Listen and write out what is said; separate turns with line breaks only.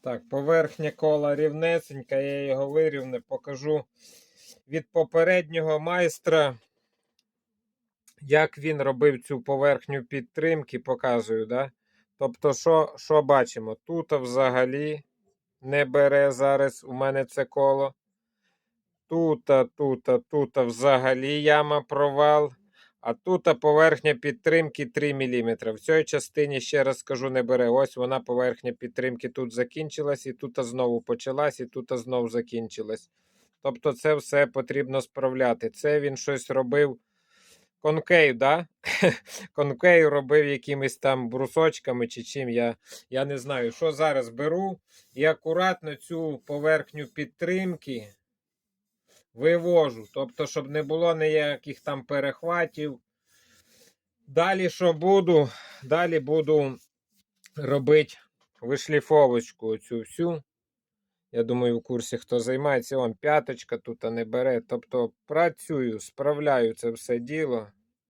Так, поверхня кола рівнесенька, я його вирівне, покажу від попереднього майстра, як він робив цю поверхню підтримки, показую, да? Тобто, що, що бачимо? Тут взагалі не бере зараз у мене це коло. Тут, тут, тут взагалі яма провал. А тут поверхня підтримки 3 мм. В цій частині, ще раз скажу, не бере. Ось вона поверхня підтримки тут закінчилась, і тут знову почалась, і тут знову закінчилась. Тобто це все потрібно справляти. Це він щось робив. Конкейв, да? Конкейв робив якимись там брусочками чи чим. Я, я не знаю, що зараз беру. І акуратно цю поверхню підтримки вивожу. Тобто, щоб не було ніяких там перехватів. Далі що буду? Далі буду робити вишліфовочку цю всю. Я думаю, в курсі, хто займається, он п'яточка тут не бере. Тобто працюю, справляю це все діло.